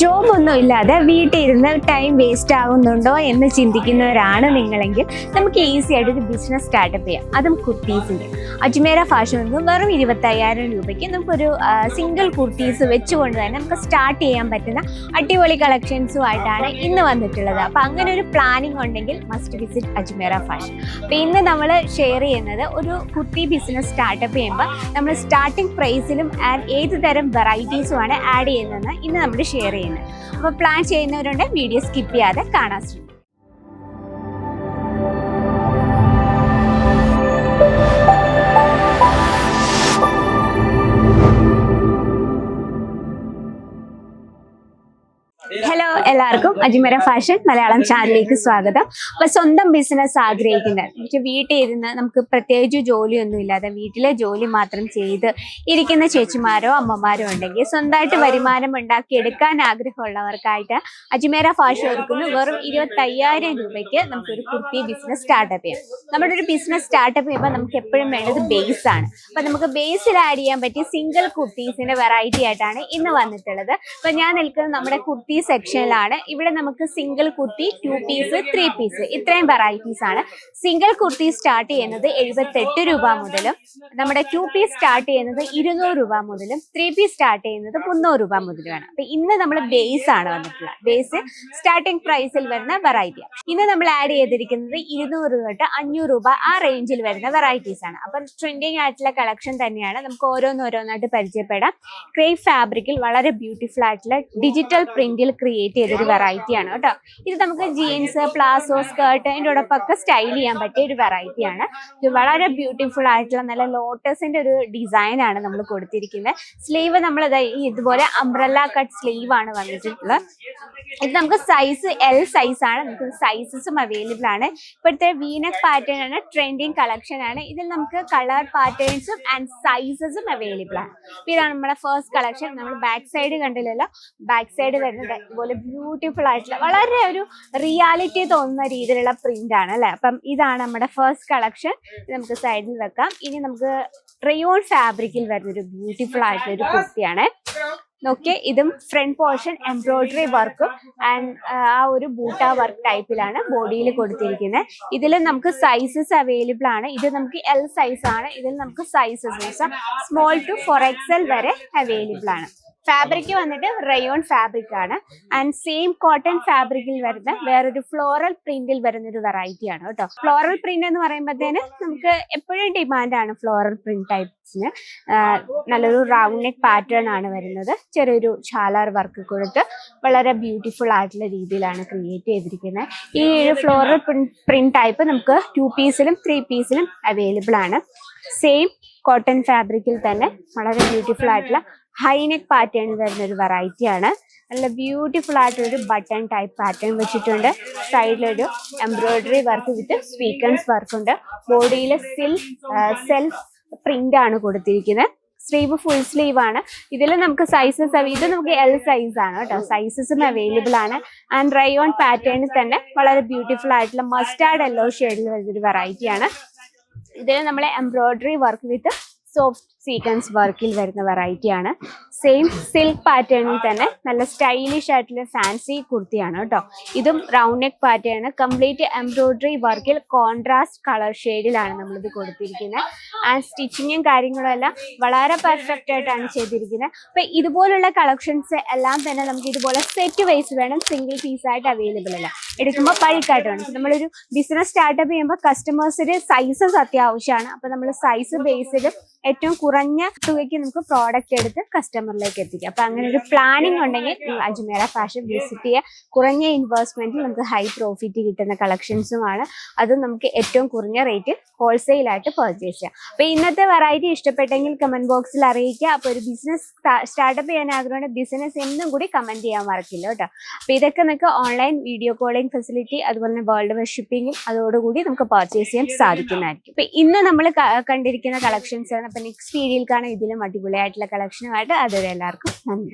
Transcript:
Job ഒന്നും ഇല്ലാതെ വീട്ടിൽ ഇരുന്ന് ടൈം വേസ്റ്റ് ആകുന്നുണ്ടോ എന്ന് ചിന്തിക്കുന്നവരാണ് നിങ്ങളെങ്കിൽ നമുക്ക് ഈസി ആയിട്ട് ഒരു ബിസിനസ് സ്റ്റാർട്ടപ്പ് ചെയ്യാം. അതും കുർത്തീസിന്റെ അജ്മേര ഫാഷൻ നിന്നും വെറും ഇരുപത്തയ്യായിരം രൂപയ്ക്ക് നമുക്കൊരു സിംഗിൾ കുർത്തീസ് വെച്ചുകൊണ്ട് തന്നെ നമുക്ക് സ്റ്റാർട്ട് ചെയ്യാൻ പറ്റുന്ന അടിപൊളി കളക്ഷൻസുമായിട്ടാണ് ഇന്ന് വന്നിട്ടുള്ളത്. അപ്പോൾ അങ്ങനെ ഒരു പ്ലാനിങ് ഉണ്ടെങ്കിൽ മസ്റ്റ് വിസിറ്റ് അജ്മേര ഫാഷൻ അപ്പോൾ ഇന്ന് നമ്മൾ ഷെയർ ചെയ്യുന്നത് ഒരു കുർത്തി ബിസിനസ് സ്റ്റാർട്ടപ്പ് ചെയ്യുമ്പോൾ നമ്മൾ സ്റ്റാർട്ടിംഗ് പ്രൈസിലും ആൻഡ് ഏത് തരം വെറൈറ്റീസുമാണ് ആഡ് ചെയ്യുന്നതെന്ന് ഇന്ന് നമ്മൾ ഷെയർ ചെയ്യുന്നത് അപ്പോൾ പ്ലാൻ ചെയ്യുന്നവരുണ്ട് വീഡിയോ സ്കിപ്പ് ചെയ്യാതെ കാണാൻ ശ്രമിക്കും എല്ലാവർക്കും അജിമര ഫാഷൻ മലയാളം ചാനലിലേക്ക് സ്വാഗതം. അപ്പൊ സ്വന്തം ബിസിനസ് ആഗ്രഹിക്കുന്ന പക്ഷെ വീട്ടിൽ ഇരുന്ന് നമുക്ക് പ്രത്യേകിച്ച് ജോലിയൊന്നും ഇല്ലാതെ വീട്ടിലെ ജോലി മാത്രം ചെയ്ത് ഇരിക്കുന്ന ചേച്ചിമാരോ അമ്മമാരോ ഉണ്ടെങ്കിൽ സ്വന്തമായിട്ട് വരുമാനം ഉണ്ടാക്കി എടുക്കാൻ ആഗ്രഹമുള്ളവർക്കായിട്ട് അജിമേര ഫാഷൻ ഒരുക്കുന്നു. വെറും ഇരുപത്തയ്യായിരം രൂപയ്ക്ക് നമുക്കൊരു കുർത്തി ബിസിനസ് സ്റ്റാർട്ടപ്പ് ചെയ്യാം. നമ്മുടെ ഒരു ബിസിനസ് സ്റ്റാർട്ടപ്പ് ചെയ്യുമ്പോൾ നമുക്ക് എപ്പോഴും വേണ്ടത് ബേസ് ആണ്. അപ്പൊ നമുക്ക് ബേസിൽ ആഡ് ചെയ്യാൻ പറ്റിയ സിംഗിൾ കുർത്തീസിന്റെ വെറൈറ്റി ആയിട്ടാണ് ഇന്ന് വന്നിട്ടുള്ളത്. അപ്പൊ ഞാൻ നിൽക്കുന്നത് നമ്മുടെ കുർത്തി സെക്ഷനിലാണ് ഇവിടെ നമുക്ക് single kurti two piece three piece ഇത്രയും വെറൈറ്റീസ് ആണ്. സിംഗിൾ കുർത്തി സ്റ്റാർട്ട് ചെയ്യുന്നത് എഴുപത്തെട്ട് രൂപ മുതലും നമ്മുടെ ടു പീസ് സ്റ്റാർട്ട് ചെയ്യുന്നത് ഇരുന്നൂറ് രൂപ മുതലും ത്രീ പീസ് സ്റ്റാർട്ട് ചെയ്യുന്നത് മുന്നൂറ് രൂപ മുതലുമാണ്. അപ്പൊ ഇന്ന് നമ്മൾ ബേസ് ആണ് വന്നിട്ടുള്ളത്. ബേസ് സ്റ്റാർട്ടിംഗ് പ്രൈസിൽ വരുന്ന വെറൈറ്റി ഇന്ന് നമ്മൾ ആഡ് ചെയ്തിരിക്കുന്നത് ഇരുന്നൂറ് തൊട്ട് അഞ്ഞൂറ് രൂപ ആ റേഞ്ചിൽ വരുന്ന വെറൈറ്റീസ് ആണ്. അപ്പം ട്രെൻഡിങ് ആയിട്ടുള്ള കളക്ഷൻ തന്നെയാണ്. നമുക്ക് ഓരോന്നോരോന്നായിട്ട് പരിചയപ്പെടാം. ക്രേ ഫാബ്രിക്കിൽ വളരെ ബ്യൂട്ടിഫുൾ ആയിട്ടുള്ള ഡിജിറ്റൽ പ്രിന്റിൽ ക്രിയേറ്റ് ചെയ്തൊരു വെറൈറ്റി ആണ് കേട്ടോ. ഇത് നമുക്ക് ജീൻസ് പ്ലാസോ സ്കേർട്ട് അതിന്റെ ഒക്കെ സ്റ്റൈൽ ചെയ്യാൻ പറ്റിയ ഒരു വെറൈറ്റി ആണ്. ഇത് വളരെ ബ്യൂട്ടിഫുൾ ആയിട്ടുള്ള നല്ല ലോട്ടസിന്റെ ഒരു ഡിസൈൻ ആണ് നമ്മൾ കൊടുത്തിരിക്കുന്നത് സ്ലീവ് നമ്മൾ ഇതുപോലെ അംബ്രല്ല കട്ട് സ്ലീവ് ആണ് വന്നിട്ടുള്ളത്. ഇത് നമുക്ക് സൈസ് എൽ സൈസ് ആണ്. നമുക്ക് സൈസസും അവൈലബിൾ ആണ്. ഇപ്പോഴത്തെ വീനക് പാറ്റേൺ ആണ് ട്രെൻഡിങ് കളക്ഷൻ ആണ്. ഇതിൽ നമുക്ക് കളർ പാറ്റേൺസും ആൻഡ് സൈസസും അവൈലബിൾ ആണ്. ഇതാണ് നമ്മുടെ ഫസ്റ്റ് കളക്ഷൻ നമ്മൾ ബാക്ക് സൈഡ് കണ്ടില്ലല്ലോ? ബാക്ക് സൈഡ് വരുന്നത് ഇതുപോലെ ബ്യൂട്ടിഫുൾ ആയിട്ടുള്ള വളരെ ഒരു റിയാലിറ്റി തോന്നുന്ന രീതിയിലുള്ള പ്രിന്റ് ആണ് അല്ലെ? അപ്പം ഇതാണ് നമ്മുടെ ഫസ്റ്റ് കളക്ഷൻ നമുക്ക് സൈഡിൽ വെക്കാം. ഇനി നമുക്ക് ട്രയോൺ ഫാബ്രിക്കിൽ വരുന്ന ഒരു ബ്യൂട്ടിഫുൾ ആയിട്ടുള്ള ഒരു കുർത്തിയാണ്. നോക്കിയേ ഇതും ഫ്രണ്ട് പോർഷൻ എംബ്രോയിഡറി വർക്കും ആൻഡ് ആ ഒരു ബൂട്ടാ വർക്ക് ടൈപ്പിലാണ് ബോഡിയിൽ കൊടുത്തിരിക്കുന്നത്. ഇതിൽ നമുക്ക് സൈസസ് അവൈലബിൾ ആണ്. ഇത് നമുക്ക് എൽ സൈസ് ആണ്. ഇതിൽ നമുക്ക് sizes small to four XL വരെ അവൈലബിൾ ആണ്. ഫാബ്രിക് വന്നിട്ട് റയോൺ ഫാബ്രിക് ആണ്. ആൻഡ് സെയിം കോട്ടൺ ഫാബ്രിക്കിൽ വരുന്ന വേറൊരു ഫ്ലോറൽ പ്രിന്റിൽ വരുന്ന ഒരു വെറൈറ്റി ആണ് കേട്ടോ. ഫ്ലോറൽ പ്രിന്റ് എന്ന് പറയുമ്പോഴത്തേന് നമുക്ക് എപ്പോഴും ഡിമാൻഡ് ആണ് ഫ്ലോറൽ പ്രിന്റ് ടൈപ്സിന് നല്ലൊരു റൗണ്ട് നെക്ക് പാറ്റേൺ ആണ് വരുന്നത്. ചെറിയൊരു ഷാലാർ വർക്ക് കൊടുത്ത് വളരെ ബ്യൂട്ടിഫുൾ ആയിട്ടുള്ള രീതിയിലാണ് ക്രിയേറ്റ് ചെയ്തിരിക്കുന്നത്. ഈ ഫ്ലോറൽ പ്രിന്റ് ടൈപ്പ് നമുക്ക് ടു പീസിലും ത്രീ പീസിലും അവൈലബിൾ ആണ്. സെയിം കോട്ടൺ ഫാബ്രിക്കിൽ തന്നെ വളരെ ബ്യൂട്ടിഫുൾ ആയിട്ടുള്ള ഹൈനെക്ക് പാറ്റേൺ വരുന്ന ഒരു വെറൈറ്റി ആണ്. നല്ല ബ്യൂട്ടിഫുൾ ആയിട്ടുള്ള ഒരു ബട്ടൺ ടൈപ്പ് പാറ്റേൺ വെച്ചിട്ടുണ്ട്. സൈഡിലൊരു embroidery work with sequins work ഉണ്ട്. ബോഡിയിൽ സിൽ സെൽഫ് പ്രിന്റ് ആണ് കൊടുത്തിരിക്കുന്നത്. സ്ലീവ് ഫുൾ സ്ലീവ് ആണ്. ഇതിൽ നമുക്ക് സൈസസ് ഇത് നമുക്ക് എൽ സൈസ് ആണ് കേട്ടോ. സൈസസും അവൈലബിൾ ആണ്. ആൻഡ് റയോൺ പാറ്റേണിൽ തന്നെ വളരെ ബ്യൂട്ടിഫുൾ ആയിട്ടുള്ള മസ്റ്റാർഡ് യെല്ലോ ഷെയ്ഡിൽ വരുന്നൊരു വെറൈറ്റി ആണ്. ഇതിൽ നമ്മളെ embroidery work with soft sequins വർക്കിൽ വരുന്ന വെറൈറ്റി ആണ്. സെയിം സിൽക്ക് പാറ്റേണിൽ തന്നെ നല്ല സ്റ്റൈലിഷ് ആയിട്ടുള്ള ഫാൻസി കുർത്തിയാണ് കേട്ടോ. ഇതും round neck pattern complete embroidery വർക്കിൽ കോൺട്രാസ്റ്റ് കളർ ഷെയ്ഡിലാണ് നമ്മളിത് കൊടുത്തിരിക്കുന്നത് ആൻഡ് സ്റ്റിച്ചിങ്ങും കാര്യങ്ങളും എല്ലാം വളരെ പെർഫെക്റ്റ് ആയിട്ടാണ് ചെയ്തിരിക്കുന്നത് അപ്പൊ ഇതുപോലുള്ള കളക്ഷൻസ് എല്ലാം തന്നെ നമുക്ക് ഇതുപോലെ സെറ്റ് വൈസ് വേണം സിംഗിൾ പീസ് ആയിട്ട് അവൈലബിൾ അല്ല എടുക്കുമ്പോൾ ബൾക്കായിട്ട് വേണം. നമ്മളൊരു ബിസിനസ് സ്റ്റാർട്ടപ്പ് ചെയ്യുമ്പോൾ കസ്റ്റമേഴ്സിന് സൈസസ് അത്യാവശ്യമാണ് അപ്പൊ നമ്മൾ സൈസ് ബേസിൽ ഏറ്റവും കുറഞ്ഞ തുകയ്ക്ക് നമുക്ക് പ്രോഡക്റ്റ് എടുത്ത് കസ്റ്റമറിലേക്ക് എത്തിക്കാം. അപ്പൊ അങ്ങനെ ഒരു പ്ലാനിങ് ഉണ്ടെങ്കിൽ നിങ്ങൾ അജ്മേര ഫാഷൻ വിസിറ്റ് ചെയ്യുക കുറഞ്ഞ ഇൻവെസ്റ്റ്മെന്റിൽ നമുക്ക് ഹൈ പ്രോഫിറ്റ് കിട്ടുന്ന കളക്ഷൻസുമാണ് അത് നമുക്ക് ഏറ്റവും കുറഞ്ഞ റേറ്റ് ഹോൾസെയിൽ ആയിട്ട് പർച്ചേസ് ചെയ്യാം. അപ്പൊ ഇന്നത്തെ വെറൈറ്റി ഇഷ്ടപ്പെട്ടെങ്കിൽ കമന്റ് ബോക്സിൽ അറിയിക്കുക. അപ്പൊ ഒരു ബിസിനസ് സ്റ്റാർട്ടപ്പ് ചെയ്യാൻ ആഗ്രഹമുണ്ട് ബിസിനസ് എന്നും കൂടി കമന്റ് ചെയ്യാൻ മറക്കില്ല കേട്ടോ. അപ്പൊ ഇതൊക്കെ നിങ്ങൾക്ക് ഓൺലൈൻ വീഡിയോ കോളിംഗ് ഫെസിലിറ്റി അതുപോലെ തന്നെ വേൾഡ് വൈഡ് ഷിപ്പിംഗും അതോടുകൂടി നമുക്ക് പർച്ചേസ് ചെയ്യാൻ സാധിക്കുന്നതായിരിക്കും. അപ്പൊ ഇന്ന് നമ്മൾ കണ്ടിരിക്കുന്ന കളക്ഷൻസ് ആണ് അപ്പൊ നെക്സ്റ്റ് വീഡിയോയിൽ കാണാം ഇതിലും അടിപൊളിയായിട്ടുള്ള കളക്ഷനുമായിട്ട് അതുവരെ എല്ലാവർക്കും നന്ദി.